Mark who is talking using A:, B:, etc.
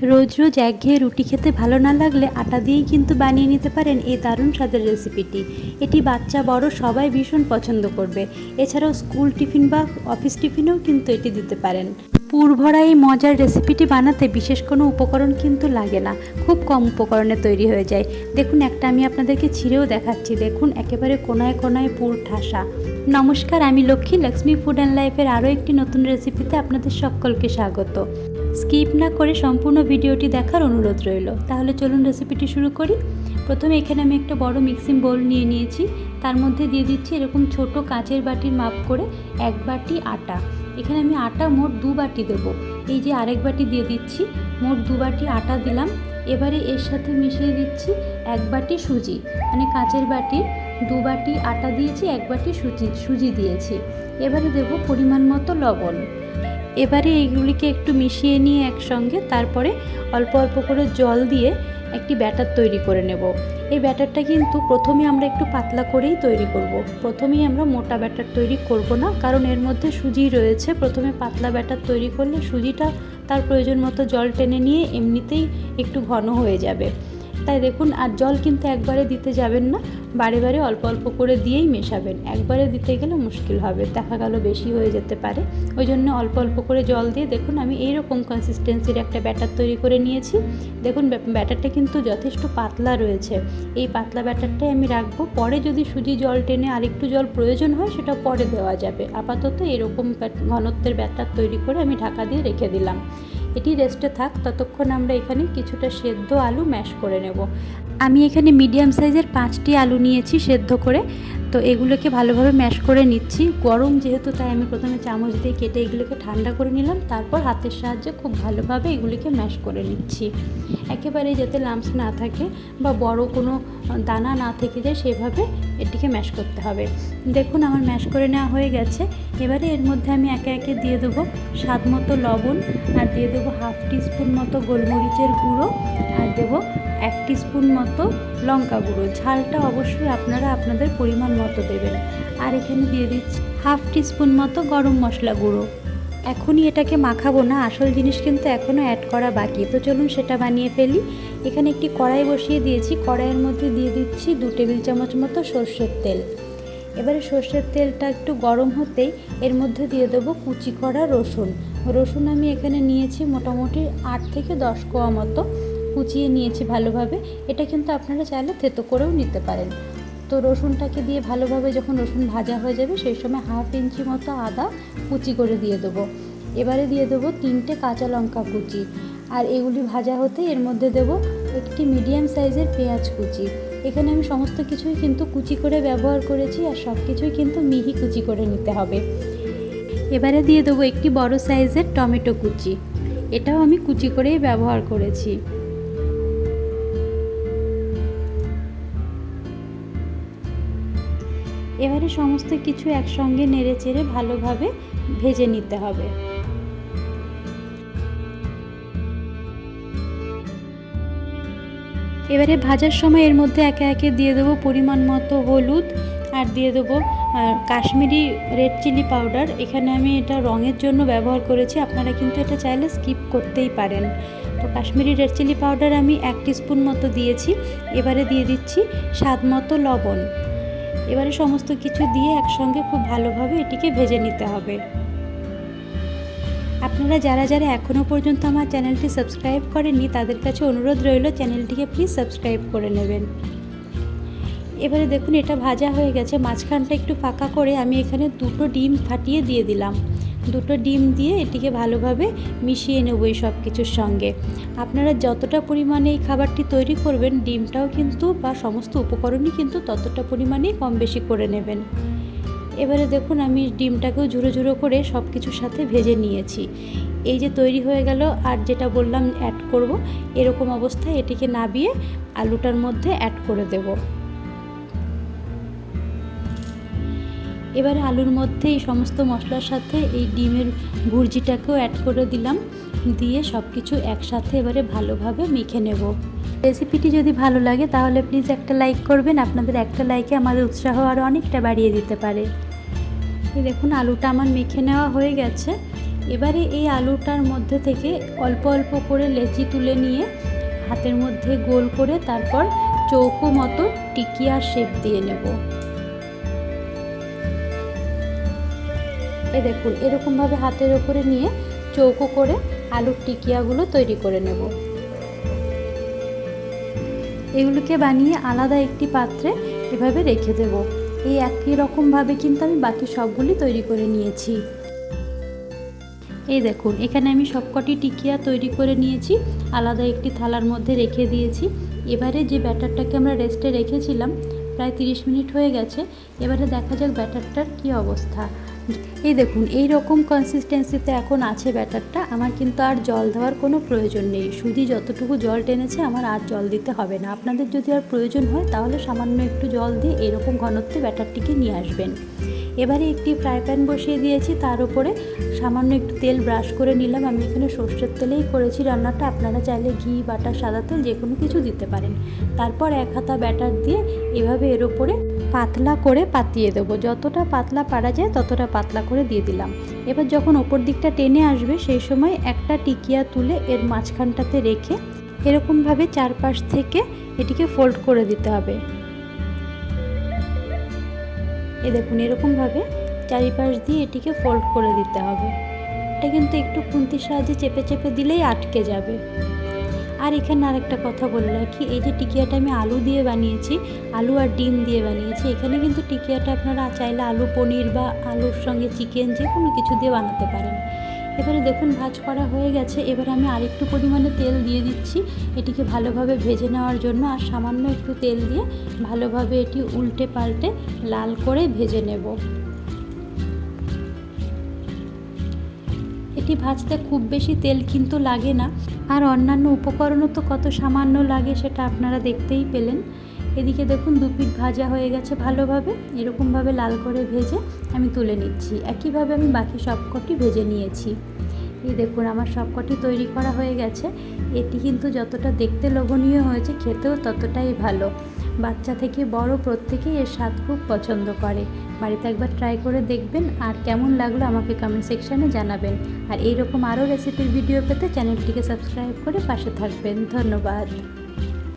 A: রোজ রোজ একঘেয়ে রুটি খেতে ভালো না লাগলে আটা দিয়েই কিন্তু বানিয়ে নিতে পারেন এই দারুণ স্বাদের রেসিপিটি। এটি বাচ্চা, বড় সবাই ভীষণ পছন্দ করবে। এছাড়াও স্কুল টিফিন বা অফিস টিফিনেও কিন্তু এটি দিতে পারেন। পুর ভরা এই মজার রেসিপিটি বানাতে বিশেষ কোনো উপকরণ কিন্তু লাগে না। খুব কম উপকরণে তৈরি হয়ে যায়। দেখুন, একটা আমি আপনাদেরকে ছিঁড়েও দেখাচ্ছি। দেখুন, একেবারে কোনায় কোনায় পুর ঠাসা। নমস্কার, আমি লক্ষ্মী লক্ষ্মী ফুড অ্যান্ড লাইফের আরও একটি নতুন রেসিপিতে আপনাদের সকলকে স্বাগত। স্কিপ না করে সম্পূর্ণ ভিডিওটি দেখার অনুরোধ রইল। তাহলে চলুন রেসিপিটি শুরু করি। প্রথমে এখানে আমি একটা বড় মিক্সিং বোল নিয়ে নিয়েছি। তার মধ্যে দিয়ে দিচ্ছি এরকম ছোট কাঁচের বাটির মাপ করে এক বাটি আটা। এখানে আমি আটা মোট দু বাটি দেবো। এই যে আরেক বাটি দিয়ে দিচ্ছি, মোট দু বাটি আটা দিলাম। এবারে এর সাথে মিশিয়ে দিচ্ছি এক বাটি সুজি। মানে কাঁচের বাটি, দু বাটি আটা দিয়েছি, এক বাটি সুজি সুজি দিয়েছি। এবারে দেবো পরিমাণ মতো লবণ। এবারে এইগুলিকে একটু মিশিয়ে নিয়ে একসঙ্গে তারপরে অল্প অল্প করে জল দিয়ে একটি ব্যাটার তৈরি করে নেব। এই ব্যাটারটা কিন্তু প্রথমে আমরা একটু পাতলা করেই তৈরি করব। প্রথমেই আমরা মোটা ব্যাটার তৈরি করব না, কারণ এর মধ্যে সুজি রয়েছে। প্রথমে পাতলা ব্যাটার তৈরি করলে সুজিটা তার প্রয়োজন মতো জল টেনে নিয়ে এমনিতেই একটু ঘন হয়ে যাবে। তাই দেখুন, আর জল কিন্তু একবারে দিতে যাবেন না। বারে বারে অল্প অল্প করে দিয়েই মেশাবেন। একবারে দিতে গেলে মুশকিল হবে। দেখা গেল বেশি হয়ে যেতে পারে। ওই জন্য অল্প অল্প করে জল দিয়ে দেখুন, আমি এইরকম কনসিস্টেন্সির একটা ব্যাটার তৈরি করে নিয়েছি। দেখুন ব্যাটারটা কিন্তু যথেষ্ট পাতলা রয়েছে। এই পাতলা ব্যাটারটাই আমি রাখব। পরে যদি সুজি জল টেনে আরেকটু জল প্রয়োজন হয়, সেটা পরে দেওয়া যাবে। আপাতত এরকম ঘনত্বের ব্যাটার তৈরি করে আমি ঢাকা দিয়ে রেখে দিলাম। এটি রেস্টে থাক ততক্ষণ আমরা এখানে কিছুটা সেদ্ধ আলু ম্যাশ করে নেব। আমি এখানে মিডিয়াম সাইজের পাঁচটি আলু নিয়েছি সেদ্ধ করে। তো এগুলোকে ভালোভাবে ম্যাশ করে নিচ্ছি। গরম যেহেতু, তাই আমি প্রথমে চামচ দিয়ে কেটে এগুলোকে ঠান্ডা করে নিলাম। তারপর হাতের সাহায্যে খুব ভালোভাবে এগুলিকে ম্যাশ করে নিচ্ছি। একেবারে যাতে লাম্পস না থাকে বা বড় কোনো দানা না থেকে যায়, সেভাবে এটিকে ম্যাশ করতে হবে। দেখুন, আমার ম্যাশ করে নেওয়া হয়ে গেছে। এবারে এর মধ্যে আমি একে একে দিয়ে দেবো স্বাদ মতো লবণ, আর দিয়ে দেবো হাফ টিস্পুন মতো গোলমরিচের গুঁড়ো, আর দেবো এক স্পুন মতো লঙ্কা গুঁড়ো। ঝালটা অবশ্যই আপনারা আপনাদের পরিমাণ মতো দেবেন। আর এখানে দিয়ে দিচ্ছি হাফ স্পুন মতো গরম মশলা গুঁড়ো। এখনই এটাকে মাখাবো না, আসল জিনিস কিন্তু এখনও অ্যাড করা বাকি। তো চলুন সেটা বানিয়ে ফেলি। এখানে একটি কড়াই বসিয়ে দিয়েছি। কড়াইয়ের মধ্যে দিয়ে দিচ্ছি দু টেবিল চামচ মতো সর্ষের তেল। এবারে সর্ষের তেলটা একটু গরম হতেই এর মধ্যে দিয়ে দেবো কুচি করা রসুন। রসুন আমি এখানে নিয়েছি মোটামুটি আট থেকে দশ কোয়া মতো। কুচিয়ে নিয়েছি ভালোভাবে, এটা কিন্তু আপনারা চাইলে থেতো করেও নিতে পারেন। তো রসুনটাকে দিয়ে ভালোভাবে যখন রসুন ভাজা হয়ে যাবে, সেই সময় হাফ ইঞ্চি মতো আদা কুচি করে দিয়ে দেবো। এবারে দিয়ে দেবো তিনটে কাঁচা লঙ্কা কুচি। আর এগুলি ভাজা হতে এর মধ্যে দেব একটি মিডিয়াম সাইজের পেঁয়াজ কুচি। এখানে আমি সমস্ত কিছুই কিন্তু কুচি করে ব্যবহার করেছি আর সব কিছুই কিন্তু মিহি কুচি করে নিতে হবে। এবারে দিয়ে দেবো একটি বড় সাইজের টমেটো কুচি। এটাও আমি কুচি করেই ব্যবহার করেছি। এবারে সমস্ত কিছু একসঙ্গে নেড়ে চেড়ে ভালোভাবে ভেজে নিতে হবে। এবারে ভাজার সময় এর মধ্যে একে একে দিয়ে দেবো পরিমাণ মতো হলুদ আর দিয়ে দেবো কাশ্মীরি রেড চিলি পাউডার। এখানে আমি এটা রঙের জন্য ব্যবহার করেছি, আপনারা কিন্তু এটা চাইলে স্কিপ করতেই পারেন। তো কাশ্মীরি রেড চিলি পাউডার আমি এক স্পুন মতো দিয়েছি। এবারে দিয়ে দিচ্ছি স্বাদ মতো লবণ। এবারে সমস্ত কিছু দিয়ে একসঙ্গে খুব ভালোভাবে এটিকে ভেজে নিতে হবে। আপনারা যারা যারা এখনও পর্যন্ত আমার চ্যানেলটি সাবস্ক্রাইব করেননি, তাদের কাছে অনুরোধ রইল চ্যানেলটিকে প্লিজ সাবস্ক্রাইব করে নেবেন। এবারে দেখুন, এটা ভাজা হয়ে গেছে। মাঝখানটা একটু ফাঁকা করে আমি এখানে দুটো ডিম ফাটিয়ে দিয়ে দিলাম। দুটো ডিম দিয়ে এটিকে ভালোভাবে মিশিয়ে নেব এই সব কিছুর সঙ্গে। আপনারা যতটা পরিমাণে এই খাবারটি তৈরি করবেন, ডিমটাও কিন্তু বা সমস্ত উপকরণই কিন্তু ততটা পরিমাণে কম বেশি করে নেবেন। এবারে দেখুন, আমি ডিমটাকেও ঝুড়ো ঝুড়ো করে সব কিছুর সাথে ভেজে নিয়েছি। এই যে তৈরি হয়ে গেল, আর যেটা বললাম অ্যাড করব, এরকম অবস্থায় এটিকে নাবিয়ে আলুটার মধ্যে অ্যাড করে দেবো। এবারে আলুর মধ্যে এই সমস্ত মশলার সাথে এই ডিমের ভুর্জিটাকেও অ্যাড করে দিলাম। দিয়ে সব কিছু একসাথে এবারে ভালোভাবে মেখে নেব। রেসিপিটি যদি ভালো লাগে তাহলে প্লিজ একটা লাইক করবেন। আপনাদের একটা লাইকে আমাদের উৎসাহ আরও অনেকটা বাড়িয়ে দিতে পারে। দেখুন, আলুটা আমার মেখে নেওয়া হয়ে গেছে। এবারে এই আলুটার মধ্যে থেকে অল্প অল্প করে লেচি তুলে নিয়ে হাতের মধ্যে গোল করে তারপর চৌকো মতো টিকিয়ার শেপ দিয়ে নেব। এ দেখুন, এরকমভাবে হাতের ওপরে নিয়ে চৌকো করে আলুর টিকিয়াগুলো তৈরি করে নেব। এগুলোকে বানিয়ে আলাদা একটি পাত্রে এভাবে রেখে দেব। এই একই রকমভাবে কিন্তু আমি বাকি সবগুলি তৈরি করে নিয়েছি। এই দেখুন, এখানে আমি সবকটি টিকিয়া তৈরি করে নিয়েছি, আলাদা একটি থালার মধ্যে রেখে দিয়েছি। এবারে যে ব্যাটারটাকে আমরা রেস্টে রেখেছিলাম, প্রায় তিরিশ মিনিট হয়ে গেছে। এবারে দেখা যাক ব্যাটারটার কি অবস্থা। এই দেখুন, এই রকম কনসিস্টেন্সিতে এখন আছে ব্যাটারটা। আমার কিন্তু আর জল দেওয়ার কোনো প্রয়োজন নেই। শুধু যতটুকু জল টেনেছে, আমার আর জল দিতে হবে না। আপনাদের যদি আর প্রয়োজন হয়, তাহলে সামান্য একটু জল দিয়ে এরকম ঘনত্বে ব্যাটারটিকে নিয়ে আসবেন। এবারে একটি ফ্রাই প্যান বসিয়ে দিয়েছি, তার উপরে সামান্য একটু তেল ব্রাশ করে নিলাম। আমি এখানে সর্ষের তেলেই করেছি রান্নাটা। আপনারা চাইলে ঘি, বাটার, সাদা তেল যে কোনো কিছু দিতে পারেন। তারপর এক হাতা ব্যাটার দিয়ে এভাবে এর ওপরে পাতলা করে পাতিয়ে দেবো। যতটা পাতলা পারা যায় ততটা পাতলা করে দিয়ে দিলাম। এবার যখন ওপর দিকটা টেনে আসবে সেই সময় একটা টিকিয়া তুলে এর মাঝখানটাতে রেখে এরকমভাবে চারপাশ থেকে এটিকে ফোল্ড করে দিতে হবে। এ দেখুন, এরকমভাবে চারিপাশ দিয়ে এটিকে ফোল্ড করে দিতে হবে। এটা কিন্তু একটু খুন্তির সাহায্যে চেপে চেপে দিলেই আটকে যাবে। আর এখানে আরেকটা কথা বলে রাখি, এই যে টিকিয়াটা আমি আলু দিয়ে বানিয়েছি, আলু আর ডিম দিয়ে বানিয়েছি, এখানে কিন্তু টিকিয়াটা আপনারা চাইলে আলু পনির বা আলুর সঙ্গে চিকেন যে কোনো কিছু দিয়ে বানাতে পারেন। এবারে দেখুন ভাজ করা হয়ে গেছে, এবার আমি আরেকটু পরিমাণে তেল দিয়ে দিচ্ছি, এটিকে ভালোভাবে ভেজে নেওয়ার জন্য, আর সামান্য একটু তেল দিয়ে ভালোভাবে এটি উল্টে পাল্টে লাল করে ভেজে নেব। এটি ভাজতে খুব বেশি তেল কিন্তু লাগে না। আর অন্যান্য উপকরণও তো কত সামান্য লাগে সেটা আপনারা দেখতেই পেলেন। এদিকে দেখুন দু পিঠ ভাজা হয়ে গেছে ভালোভাবে। এরকমভাবে লাল করে ভেজে আমি তুলে নিচ্ছি। একইভাবে আমি বাকি সবকটি ভেজে নিয়েছি। এই দেখুন আমার সবকটি তৈরি করা হয়ে গেছে। এটি কিন্তু যতটা দেখতে লোভনীয় হয়েছে, খেতেও ততটাই ভালো। বাচ্চা থেকে বড় প্রত্যেকেই এর স্বাদ খুব পছন্দ করে। বাড়িতে একবার ট্রাই করে দেখবেন আর কেমন লাগল আমাকে কমেন্ট সেকশানে জানাবেন। আর এইরকম আরও রেসিপির ভিডিও পেতে চ্যানেলটিকে সাবস্ক্রাইব করে পাশে থাকবেন। ধন্যবাদ।